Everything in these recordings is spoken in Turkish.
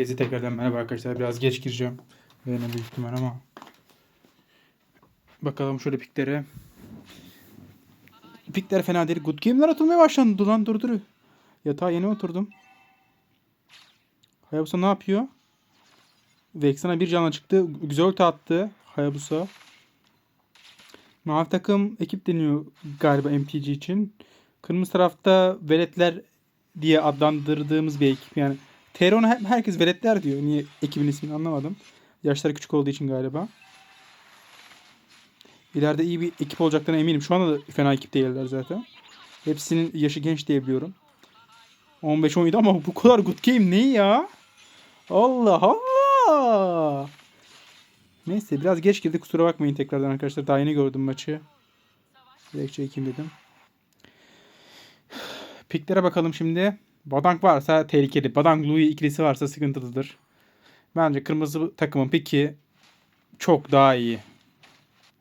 Gezi tekrardan merhaba arkadaşlar. Biraz geç gireceğim. Yine büyük ihtimal ama. Bakalım şöyle piklere. Pikler fena değil. Good game'ler atılmaya başlandı lan dur dur. Yatağa yeni oturdum. Hayabusa ne yapıyor? Vexana bir canla çıktı. Güzel ulti attı. Hayabusa. Mavi takım ekip deniyor galiba MTG için. Kırmızı tarafta veletler diye adlandırdığımız bir ekip. Yani Teron'a hep herkes veletler diyor. Niye ekibin ismini anlamadım. Yaşları küçük olduğu için galiba. İleride iyi bir ekip olacaklarına eminim. Şu anda da fena ekip değiller zaten. Hepsinin yaşı genç diye biliyorum. 15-17 ama bu kadar good game ne ya? Allah Allah. Neyse biraz geç girdi kusura bakmayın tekrardan arkadaşlar. Daha yeni gördüm maçı. Direkt çekeyim dedim. Piklere bakalım şimdi. Badank varsa tehlikeli. Badank Louis ikilisi varsa sıkıntılıdır. Bence kırmızı takımın piki çok daha iyi.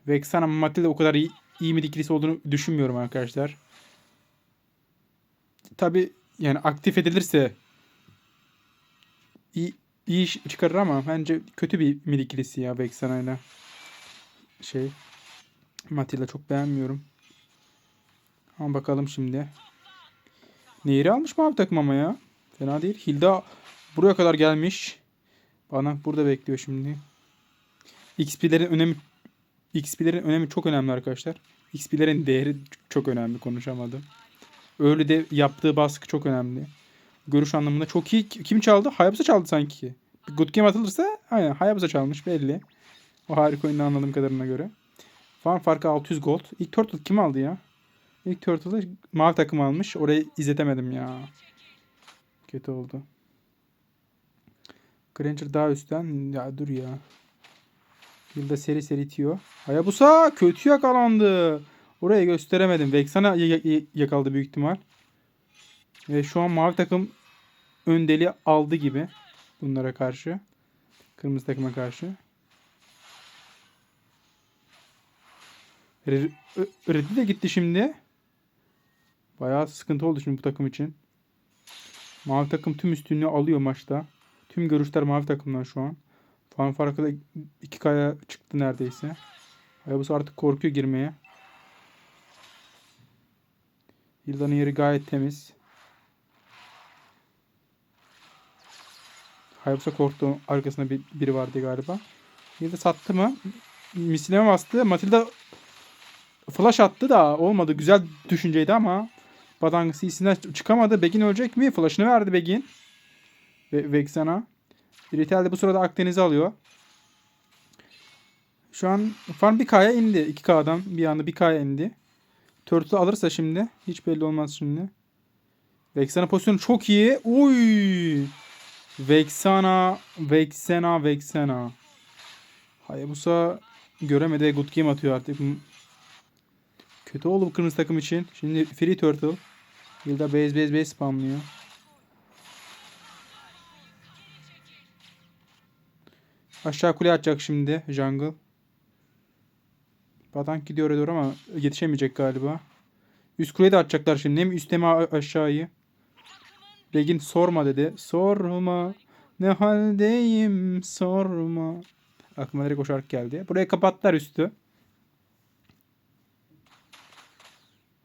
Vexana Matilda o kadar iyi, iyi mid ikilisi olduğunu düşünmüyorum arkadaşlar. Tabi yani aktif edilirse iyi, iyi iş çıkarır ama bence kötü bir mid ikilisi ya Vexana ile şey Matilda çok beğenmiyorum. Ama bakalım şimdi. Nehri almış mı abi takım ama ya? Fena değil. Hilda buraya kadar gelmiş. Bana burada bekliyor şimdi. XP'lerin önemi XP'lerin önemi çok önemli arkadaşlar. XP'lerin değeri çok önemli konuşamadım. Öyle de yaptığı baskı çok önemli. Görüş anlamında çok iyi. Kim çaldı? Hayabusa çaldı sanki. Bir good game atılırsa aynen Hayabusa çalmış belli. O harika oyunu anladığım kadarına göre. Farm farkı 600 gold. İlk turtle kim aldı ya? İlk turtle'ı mavi takım almış. Orayı izletemedim ya. Kötü oldu. Granger daha üstten. Ya dur ya. Yılda seri seri itiyor. Hayabusa kötü yakalandı. Oraya gösteremedim. Vexana yakaladı büyük ihtimal. Ve şu an mavi takım öndeli aldı gibi. Bunlara karşı. Kırmızı takıma karşı. Reddy de gitti şimdi. Bayağı sıkıntı oldu şimdi bu takım için. Mavi takım tüm üstünlüğü alıyor maçta. Tüm görüşler mavi takımdan şu an. Fan farkı da iki kaya çıktı neredeyse. Hayabusa artık korkuyor girmeye. Hilda'nın yeri gayet temiz. Hayabusa korktu. Arkasında bir, biri vardı galiba. Hilda sattı mı? Misleme bastı. Matilda flash attı da olmadı. Güzel düşünceydi ama Badang CC'sinden çıkamadı. Begin ölecek mi? Flash'ını verdi Begin. Ve Vexana. Ritel de bu sırada Akdeniz'i alıyor. Şu an farm 1K'ya indi. 2K'dan bir anda 1K'ya indi. Turtle alırsa şimdi. Hiç belli olmaz şimdi. Vexana pozisyonu çok iyi. Uy. Vexana. Vexana. Vexana. Hayabusa göremedi. Good game atıyor artık. Kötü oldu bu kırmızı takım için. Şimdi Free Turtle. Yılda base base base spamlıyor. Aşağı kule atacak şimdi Jungle. Badank gidiyor doğru ama yetişemeyecek galiba. Üst kuleyi de atacaklar şimdi. Hem üst hem aşağıyı. Begin sorma dedi. Sorma. Ne haldeyim sorma. Aklıma direkt o şarkı geldi. Buraya kapattılar üstü.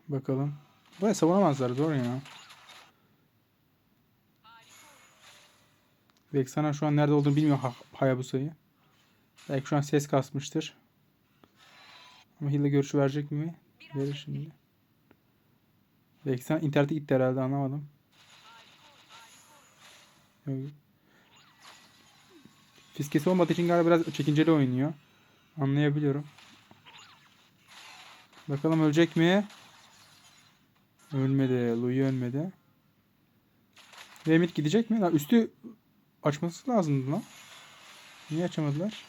Bakalım. Buraya savunamazlar zor ya. Vexana şu an nerede olduğunu bilmiyor ha Hayabusa'yı. Belki şu an ses kasmıştır. Ama Hilda görüşü verecek mi? Verir şimdi. Vexana internete gitti herhalde anlamadım. Fiskesi olmadığı için galiba biraz çekinceli oynuyor. Anlayabiliyorum. Bakalım ölecek mi? Ölmedi. Louis ölmedi. Remit gidecek mi? Lan üstü açması lazımdı lan. Niye açamadılar?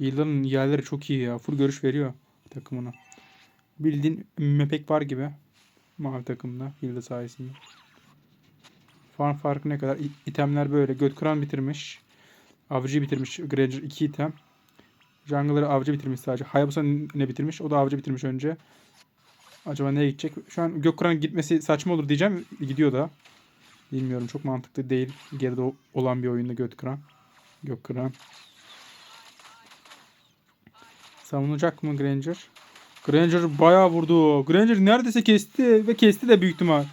Hilda'nın yerleri çok iyi ya. Full görüş veriyor takımına. Bildiğin mepek var gibi. Mavi takımda Hilda sayesinde. Farm farkı ne kadar? İ- İtemler böyle. Göt kıran bitirmiş. Avcı bitirmiş. Granger 2 item. Jungler'ı avcı bitirmiş sadece. Hayabusa ne bitirmiş? O da avcı bitirmiş önce. Acaba nereye gidecek? Şu an Gökkuran gitmesi saçma olur diyeceğim. Gidiyor da. Bilmiyorum çok mantıklı değil. Geride olan bir oyunda Gökkuran. Gökkuran. Savunacak mı Granger? Granger bayağı vurdu. Granger neredeyse kesti ve kesti de büyük ihtimal.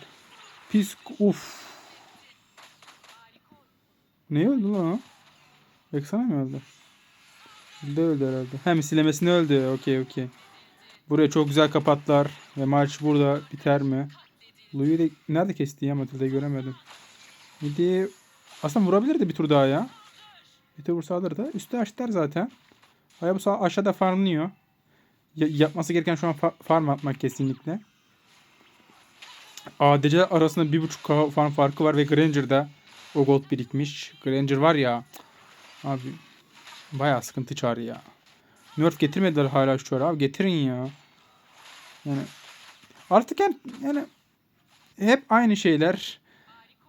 Pis uf. Ne öldü lan? Baksana mı öldü? De öldü herhalde. Hem silemesine öldü. Okey okey. Burayı çok güzel kapattılar. Ve maç burada biter mi? Louis'i de nerede kesti ya Matilda'yı göremedim. Midi aslında vurabilirdi bir tur daha ya. Bir tur vursa alırdı. Üstü açtılar zaten. Hayabusa aşağıda farmlıyor. Ya- yapması gereken şu an fa- farm atmak kesinlikle. ADC arasında bir buçuk K farm farkı var ve Granger'da o gold birikmiş. Granger var ya abi bayağı sıkıntı çağrı ya. Nerf getirmediler hala şu çağrı abi getirin ya. Yani artık yani, yani hep aynı şeyler.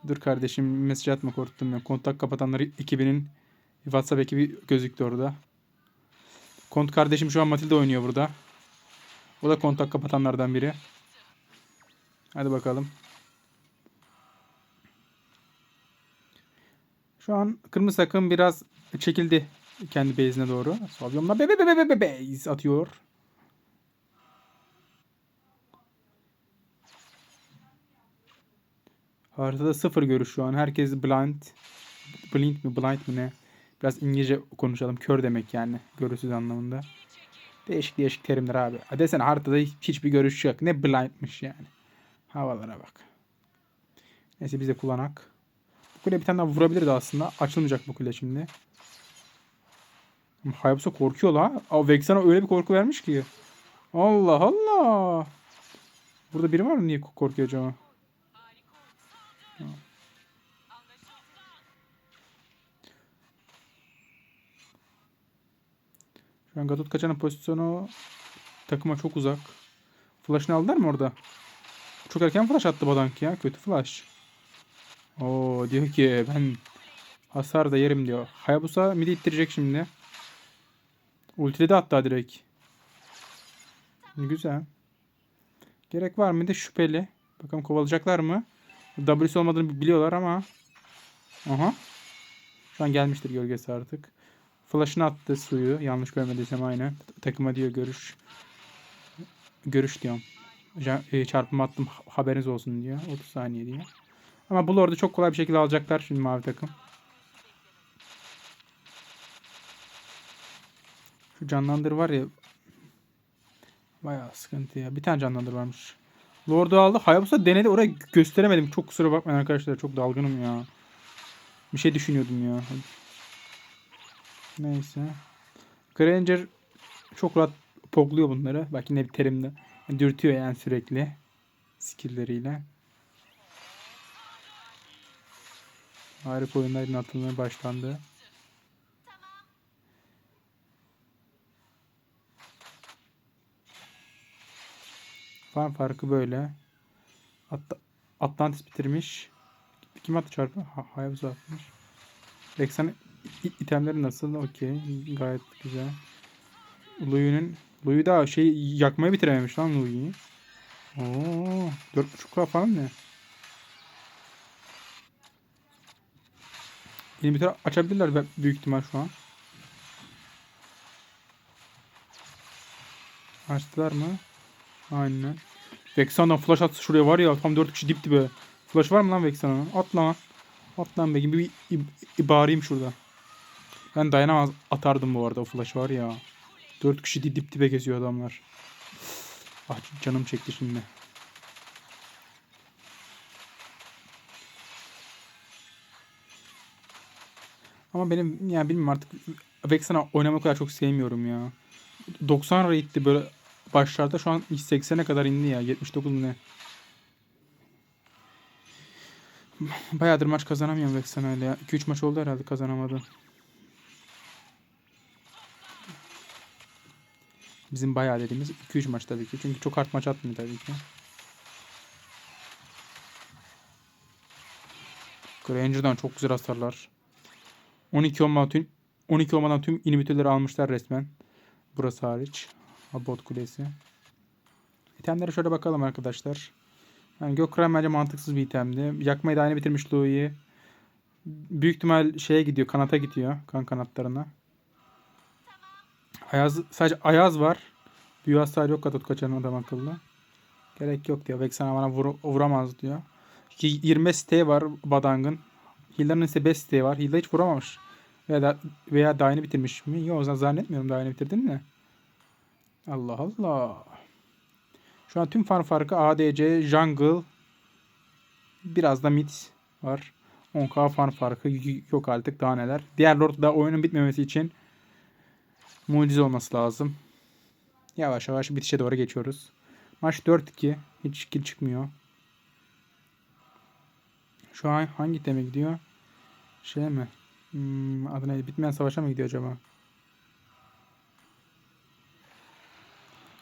Dur kardeşim mesaj atma korktum ya. Kontak kapatanları 2000'in WhatsApp ekibi gözüktü orada. Kont kardeşim şu an Matilda oynuyor burada. O da kontak kapatanlardan biri. Hadi bakalım. Şu an kırmızı takım biraz çekildi kendi base'ine doğru. Savyonla be be be be be base atıyor. Haritada sıfır görüş şu an. Herkes blind. Blind mi blind mi ne? Biraz İngilizce konuşalım. Kör demek yani. Görürsüz anlamında. Değişik değişik terimler abi. Desene haritada hiç- hiçbir görüş yok. Ne blindmiş yani. Havalara bak. Neyse biz kullanak. Bu kule bir tane daha vurabilirdi aslında. Açılmayacak bu kule şimdi. Hayabusa korkuyor la. Aa, Vexen'a öyle bir korku vermiş ki. Allah Allah. Burada biri var mı niye korkuyor acaba? Şu an Gatot kaçanın pozisyonu takıma çok uzak. Flash'ını aldılar mı orada? Çok erken flash attı Badank ya. Kötü flash. Oo diyor ki ben hasar da yerim diyor. Hayabusa midi ittirecek şimdi. Ultiledi hatta direkt. Güzel. Gerek var mı de şüpheli. Bakalım kovalayacaklar mı? W'si olmadığını biliyorlar ama. Aha. Şu an gelmiştir gölgesi artık. Flash'ını attı suyu. Yanlış görmediysem aynı. Takıma diyor görüş. Görüş diyorum. E, Çarpımı attım ha- haberiniz olsun diyor. 30 saniye diye. Ama bu Lord'u çok kolay bir şekilde alacaklar şimdi mavi takım. Şu canlandır var ya. Bayağı sıkıntı ya. Bir tane canlandır varmış. Lord'u aldı. Hayabusa denedi. Oraya gösteremedim. Çok kusura bakmayın arkadaşlar. Çok dalgınım ya. Bir şey düşünüyordum ya. Neyse. Granger çok rahat pokluyor bunları. Bak yine bir terimde. Dürtüyor yani sürekli. Skill'leriyle. Harika oyunların atılmaya başlandı. Farm farkı böyle. At Atlantis bitirmiş. Kim attı çarpı? Ha Hayabusa atmış. Rex'in i- itemleri nasıl? Okey. Gayet güzel. Louis'nin Louis daha şey yakmayı bitirememiş lan Louis'i. Oo, 4.5K falan ne? İnhibitör açabilirler be- büyük ihtimal şu an. Açtılar mı? Aynen. Vexana'dan flash atsa şuraya var ya tam 4 kişi dip dibe. Flash var mı lan Vexana'nın? At lan. At lan be bir ib- ibareyim şurada. Ben dayanamaz atardım bu arada o flash var ya. 4 kişi di- dip dibe geziyor adamlar. Ah canım çekti şimdi. Ama benim yani bilmiyorum artık Vexana oynamak kadar çok sevmiyorum ya. 90 rate'ti böyle başlarda şu an 80'e kadar indi ya. 79 mu ne? Bayağıdır maç kazanamıyorum Vexana ile ya. 2-3 maç oldu herhalde kazanamadı. Bizim bayağı dediğimiz 2-3 maç tabii ki. Çünkü çok hard maç atmıyor tabii ki. Granger'dan çok güzel hasarlar. 12 olmadan tüm 12 olmadan tüm inhibitörleri almışlar resmen. Burası hariç. Ha, kulesi. İtemlere şöyle bakalım arkadaşlar. Yani Gökran bence mantıksız bir itemdi. Yakmayı da aynı bitirmiş Louis'i. Büyük ihtimal şeye gidiyor. Kanata gidiyor. Kan kanatlarına. Ayaz, sadece Ayaz var. Büyü hasarı yok katot kaçan adam akıllı. Gerek yok diyor. Vexana bana vur, vuramaz diyor. Ki 20 siteği var Badang'ın. Hilda'nın ise 5 siteği var. Hilda hiç vuramamış. Veya, veya daha yeni bitirmiş mi? Yok zannetmiyorum daha yeni bitirdin mi? Allah Allah. Şu an tüm fan farkı ADC, Jungle, biraz da mid var. 10k fan farkı yok artık daha neler. Diğer Lord da oyunun bitmemesi için mucize olması lazım. Yavaş yavaş bitişe doğru geçiyoruz. Maç 4-2. Hiç kill çıkmıyor. Şu an hangi teme gidiyor? Şey mi? Hmm, adı neydi? Bitmeyen savaşa mı gidiyor acaba?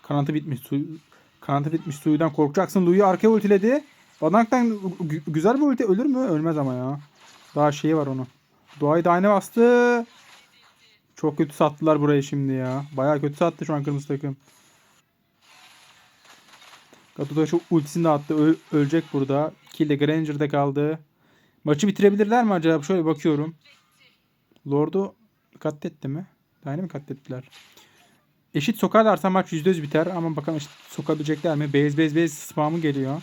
Kanatı bitmiş. Su, kanatı bitmiş. Suyudan korkacaksın. Luyu arkaya ultiledi. Badank'tan gü- güzel bir ulti ölür mü? Ölmez ama ya. Daha şeyi var onu. Doğayı da aynı bastı. Çok kötü sattılar burayı şimdi ya. Bayağı kötü sattı şu an kırmızı takım. Gatuda şu ultisini de attı. Ö- ölecek burada. Kill de Granger'da kaldı. Maçı bitirebilirler mi acaba? Şöyle bakıyorum. Lord'u katletti mi? Daha mi katlettiler? Eşit sokarlarsa maç %100 biter ama bakalım eşit sokabilecekler mi? Base base base spamı geliyor.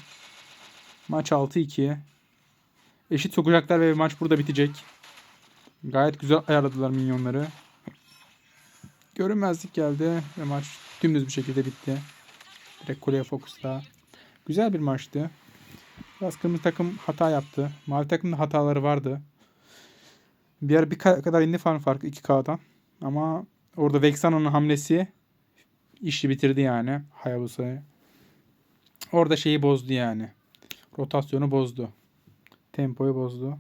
Maç 6-2. Eşit sokacaklar ve maç burada bitecek. Gayet güzel ayarladılar minyonları. Görünmezlik geldi ve maç dümdüz bir şekilde bitti. Direkt kuleye fokusla. Güzel bir maçtı. Biraz kırmızı takım hata yaptı. Mavi takımda hataları vardı. Bir ara bir ka- kadar indi fan farkı 2K'dan. Ama orada Vexano'nun hamlesi işi bitirdi yani Hayabusa'yı. Orada şeyi bozdu yani. Rotasyonu bozdu. Tempoyu bozdu.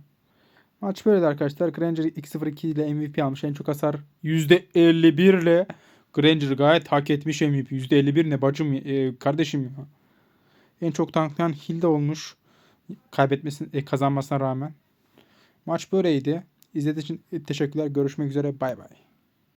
Maç böyleydi arkadaşlar. Granger 2-0-2 ile MVP almış. En çok hasar %51 ile Granger gayet hak etmiş MVP. %51 ne bacım e, kardeşim ya. En çok tanklayan Hilda olmuş. Kaybetmesin, e, kazanmasına rağmen. Maç böyleydi. İzlediğiniz için teşekkürler. Görüşmek üzere. Bay bay.